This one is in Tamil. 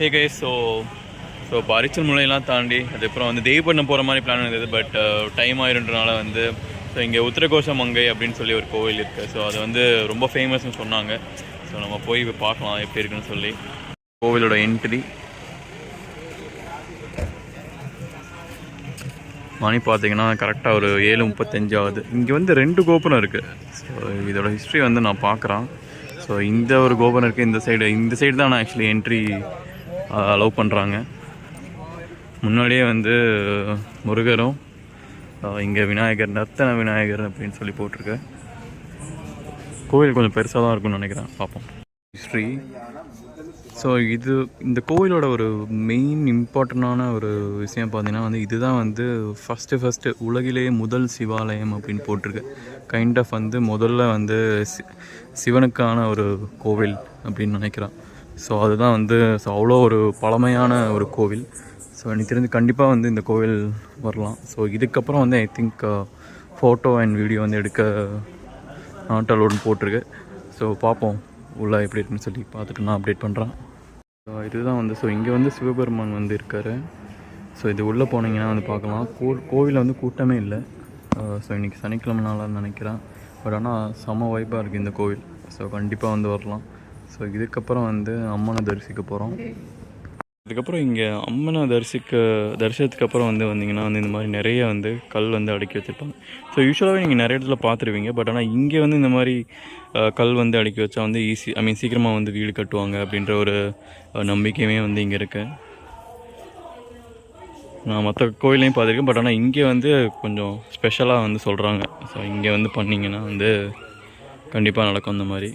ஹே கைஸ் ஸோ ஸோ இப்போ அரிச்சல் முலையெல்லாம் தாண்டி அதுக்கப்புறம் வந்து தெய்வப்பண்ணம் போகிற மாதிரி பிளான் இருந்தது பட் டைம் uh, ஆயிருன்றனால வந்து ஸோ இங்கே உத்திரகோஷ மங்கை அப்படின்னு சொல்லி ஒரு கோவில் இருக்குது ஸோ அது வந்து ரொம்ப ஃபேமஸ்னு சொன்னாங்க. ஸோ நம்ம போய் போய் பார்க்கலாம் எப்படி இருக்குன்னு சொல்லி. கோவிலோட என்ட்ரி மணி பார்த்தீங்கன்னா கரெக்டாக ஒரு ஏழு முப்பத்தஞ்சு ஆகுது. இங்கே வந்து ரெண்டு கோபுரம் இருக்குது ஸோ இதோட ஹிஸ்ட்ரி வந்து நான் பார்க்குறேன். ஸோ இந்த ஒரு கோபுரம் இருக்குது இந்த சைடு இந்த சைடு தான் நான் ஆக்சுவலி என்ட்ரி அலோவ் பண்ணுறாங்க முன்னாடியே வந்து முருகரும் இங்கே விநாயகர் நர்த்தன விநாயகர் அப்படின்னு சொல்லி போட்டிருக்கு. கோவில் கொஞ்சம் பெருசாக தான் இருக்கும்னு நினைக்கிறேன். பார்ப்போம். ஹிஸ்ட்ரி ஸோ இது இந்த கோவிலோட ஒரு மெயின் இம்பார்ட்டண்டான ஒரு விஷயம் பார்த்தீங்கன்னா வந்து இதுதான் வந்து ஃபஸ்ட்டு ஃபஸ்ட்டு உலகிலேயே முதல் சிவாலயம் அப்படின்னு போட்டிருக்கு. கைண்ட் ஆஃப் வந்து முதல்ல வந்து சி சிவனுக்கான ஒரு கோவில் அப்படின்னு நினைக்கிறேன். ஸோ அதுதான் வந்து ஸோ அவ்வளோ ஒரு பழமையான ஒரு கோவில். ஸோ எனக்கு தெரிஞ்சு கண்டிப்பாக வந்து இந்த கோவில் வரலாம். ஸோ இதுக்கப்புறம் வந்து I think photo and video வந்து எடுக்க நாட் அலோடுன்னு போட்டிருக்கு. ஸோ பார்ப்போம். உள்ளே எப்படி இருக்குன்னு சொல்லி பார்த்துட்டு நான் அப்டேட் பண்ணுறேன் ஸோ இதுதான் வந்து ஸோ இங்கே வந்து சிவபெருமான் வந்து இருக்கார். ஸோ இது உள்ளே போனீங்கன்னா வந்து பார்க்கலாம். கோ கோவிலில் வந்து கூட்டமே இல்லை. ஸோ uh, இன்றைக்கி சனிக்கிழமை நாளாக நினைக்கிறேன். பட் ஆனால் செம வாய்ப்பாக இருக்குது இந்த கோவில். ஸோ கண்டிப்பாக வந்து வரலாம். ஸோ இதுக்கப்புறம் வந்து அம்மனை தரிசிக்க போகிறோம் அதுக்கப்புறம் இங்கே அம்மனை தரிசிக்க தரிசனத்துக்கு அப்புறம் வந்து வந்தீங்கன்னா வந்து இந்த மாதிரி நிறைய வந்து கல் வந்து அடுக்கி வச்சுருப்பாங்க. ஸோ யூஸ்வலாகவே நீங்கள் நிறைய இடத்துல பார்த்துருவீங்க பட் ஆனால் இங்கே வந்து இந்த மாதிரி கல் வந்து அடுக்கி வச்சா வந்து ஈஸி ஐ மீன் சீக்கிரமாக வந்து வீடு கட்டுவாங்க அப்படின்ற ஒரு நம்பிக்கையுமே வந்து இங்கே இருக்கு. நான் மற்ற கோயிலையும் பார்த்துருக்கேன். பட் ஆனால் இங்கே வந்து கொஞ்சம் ஸ்பெஷலாக வந்து சொல்கிறாங்க ஸோ இங்கே வந்து பண்ணிங்கன்னா வந்து கண்டிப்பாக நடக்கும் இந்த மாதிரி.